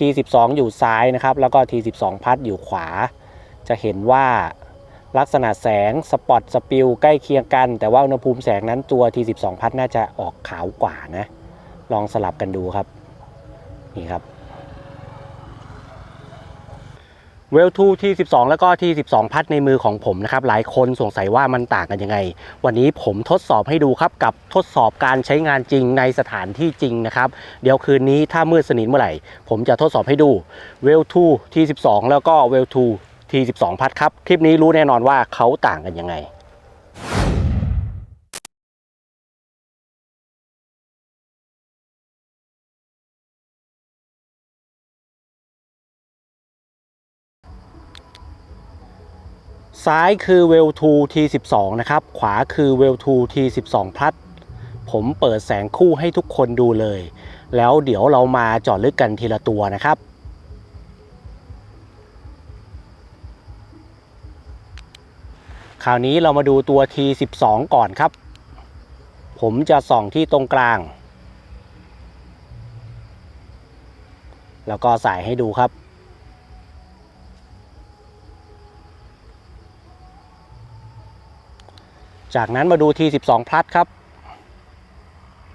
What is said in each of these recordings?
T12 อยู่ซ้ายนะครับ แล้วก็ T12 พัดอยู่ขวา จะเห็นว่าลักษณะแสงสปอตสปิลใกล้เคียงกัน แต่ว่าอุณหภูมิแสงนั้นตัว T12 พัดน่าจะออกขาวกว่านะ ลองสลับกันดูครับ นี่ครับ เวลทูที่12 แล้วก็ที่ 12 พัดในมือของผมนะครับ หลายคนสงสัยว่ามันต่างกันยังไง วันนี้ผมทดสอบให้ดูครับ กับทดสอบการใช้งานจริงในสถานที่จริงนะครับ เดี๋ยวคืนนี้ถ้ามืดสนิทเมื่อไหร่ ผมจะทดสอบให้ดูเวลทูที่12 แล้วก็เวลทูที่12 พัดครับ คลิปนี้รู้แน่นอนว่าเขาต่างกันยังไง ซ้ายคือเวลทูที12 นะครับ ขวาคือเวลทูที12พัดผมเปิดแสงคู่ให้ทุกคนดูเลย แล้วเดี๋ยวเรามาจาะลึกกันทีละตัวนะครับคราวนี้เรามาดูตัว T12 ก่อนครับ ผมจะส่องที่ตรงกลาง แล้วก็ใส่ให้ดูครับ จากนั้นมาดู T12 Plus ครับ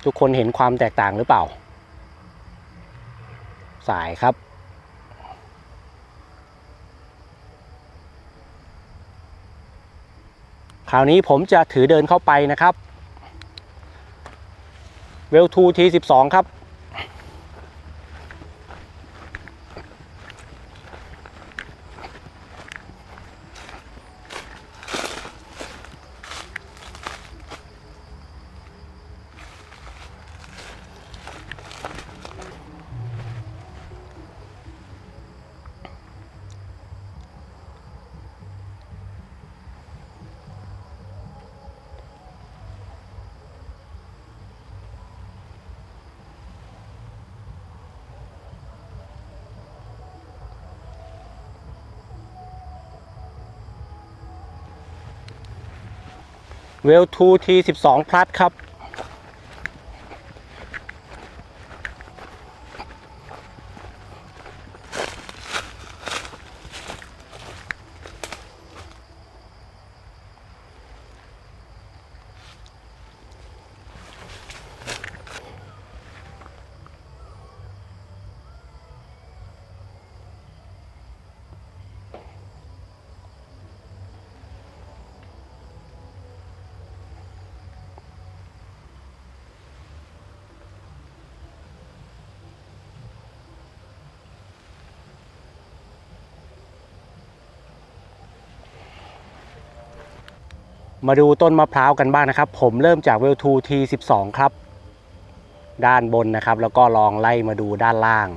ทุกคนเห็นความแตกต่างหรือเปล่า สายครับ คราวนี้ผมจะถือเดินเข้าไปนะครับ เวลทู T12 ครับ เวลทูทีสิบสองพลัสครับ มาดูต้นมะพร้าวกันบ้างนะครับ ผมเริ่มจากเวลทูทีสิบสองครับ ด้านบนนะครับ แล้วก็ลองไล่มาดูด้านล่าง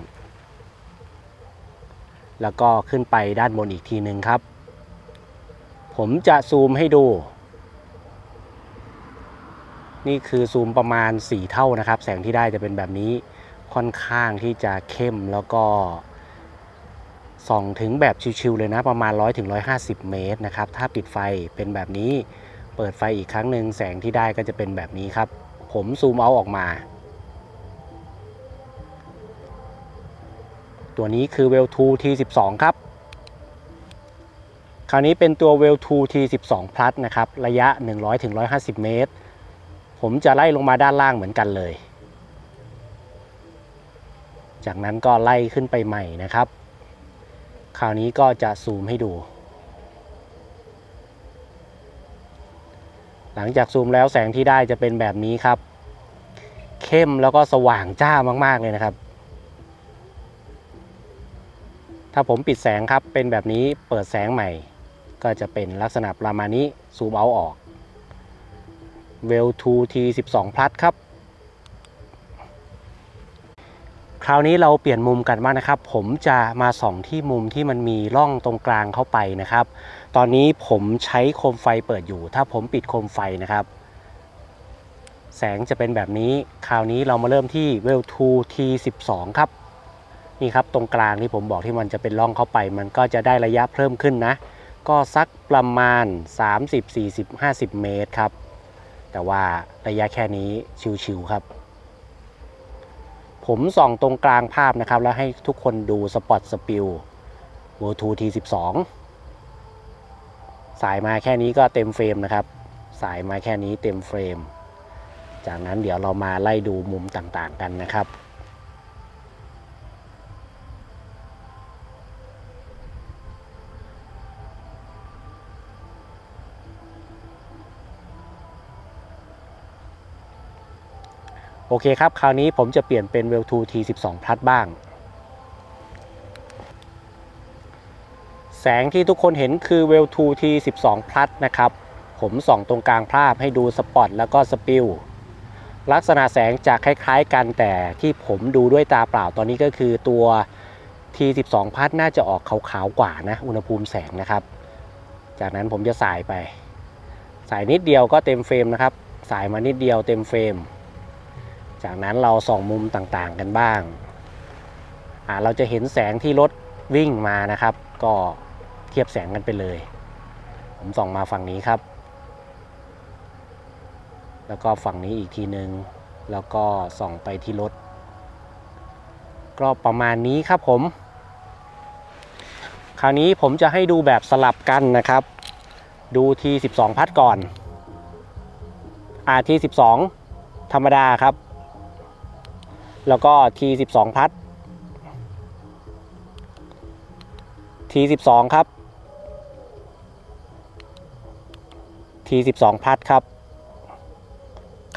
แล้วก็ขึ้นไปด้านบนอีกทีหนึ่งครับ ผมจะซูมให้ดู นี่คือซูมประมาณ 4 เท่านะครับ แสงที่ได้จะเป็นแบบนี้ค่อนข้างที่จะเข้มแล้วก็ส่องถึงแบบชิวๆเลยนะประมาณ 100ถึง150 เมตรนะครับ ถ้าปิดไฟเป็นแบบนี้ เปิดไฟอีกครั้งหนึ่งแสงที่ได้ก็จะเป็นแบบนี้ครับ ผมซูมเอาออกมา ตัวนี้คือ w e l 2 T12 ครับ คราวนี้เป็นตัว w e l 2 T12 Plus นะครับ ระยะ 100ถึง150 เมตร ผมจะไล่ลงมาด้านล่างเหมือนกันเลย จากนั้นก็ไล่ขึ้นไปใหม่นะครับ คราวนี้ก็จะซูมให้ดู หลังจากซูมแล้วแสงที่ได้จะเป็นแบบนี้ครับ เข้มแล้วก็สว่างจ้ามาก ๆ เลยนะครับ ถ้าผมปิดแสงครับเป็นแบบนี้เปิดแสงใหม่ ก็จะเป็นลักษณะประมาณนี้ซูมเอาออก w e l 2 T 12 Plus ครับ คราวนี้เราเปลี่ยนมุมกันมากนะครับ ผมจะมาส่องที่มุมที่มันมีร่องตรงกลางเข้าไปนะครับ ตอนนี้ผมใช้โคมไฟเปิดอยู่ ถ้าผมปิดโคมไฟนะครับ แสงจะเป็นแบบนี้ คราวนี้เรามาเริ่มที่ w e l 2 T12 ครับ นี่ครับตรงกลางที่ผมบอกที่มันจะเป็นร่องเข้าไป มันก็จะได้ระยะเพิ่มขึ้นนะ ก็สักประมาณ 30 40 50 เมตรครับ แต่ว่าระยะแค่นี้ชิวๆครับ ผมส่องตรงกลางภาพนะครับ แล้วให้ทุกคนดูสปอตสปิลโมทูทีสิบสองสายมาแค่นี้ก็เต็มเฟรมนะครับ สายมาแค่นี้เต็มเฟรม จากนั้นเดี๋ยวเรามาไล่ดูมุมต่างๆกันนะครับ โอเคครับ คราวนี้ผมจะเปลี่ยนเป็น w e l 2 T12 Plus บ้าง แสงที่ทุกคนเห็นคือ w e l 2 T12 Plus นะครับ ผมส่องตรงกลางภาพให้ดูสปอตแล้วก็สปิลลักษณะแสงจะคล้ายๆกันแต่ที่ผมดูด้วยตาเปล่าตอนนี้ก็คือตัว T12 Plus น่าจะออกขาวๆกว่านะอุณหภูมิแสงนะครับ จากนั้นผมจะสายไป สายนิดเดียวก็เต็มเฟรมนะครับ สายมานิดเดียวเต็มเฟรม จากนั้นเราส่องมุมต่างๆกันบ้าง เราจะเห็นแสงที่รถวิ่งมานะครับ ก็เทียบแสงกันไปเลย ผมส่องมาฝั่งนี้ครับ แล้วก็ฝั่งนี้อีกทีหนึ่งแล้วก็ส่องไปที่รถ ก็ประมาณนี้ครับผม คราวนี้ผมจะให้ดูแบบสลับกันนะครับ ดูที 12 พัดก่อนอ่าที 12 ธรรมดาครับ แล้วก็ T12 พัด T12 ครับ T12 พัดครับ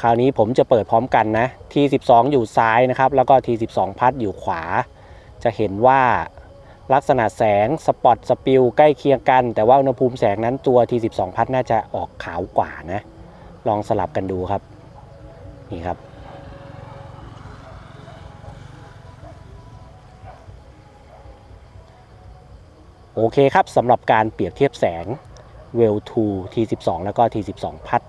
คราวนี้ผมจะเปิดพร้อมกันนะ T12 อยู่ซ้ายนะครับ แล้วก็ T12 พัดอยู่ขวา จะเห็นว่าลักษณะแสงสปอตสปิลใกล้เคียงกัน แต่ว่าอุณหภูมิแสงนั้นตัว T12 พัดน่าจะออกขาวกว่านะ ลองสลับกันดูครับ นี่ครับ โอเคครับสำหรับการเปรียบเทียบแสง w e l 2 T12 แล้วก็ T12 พัด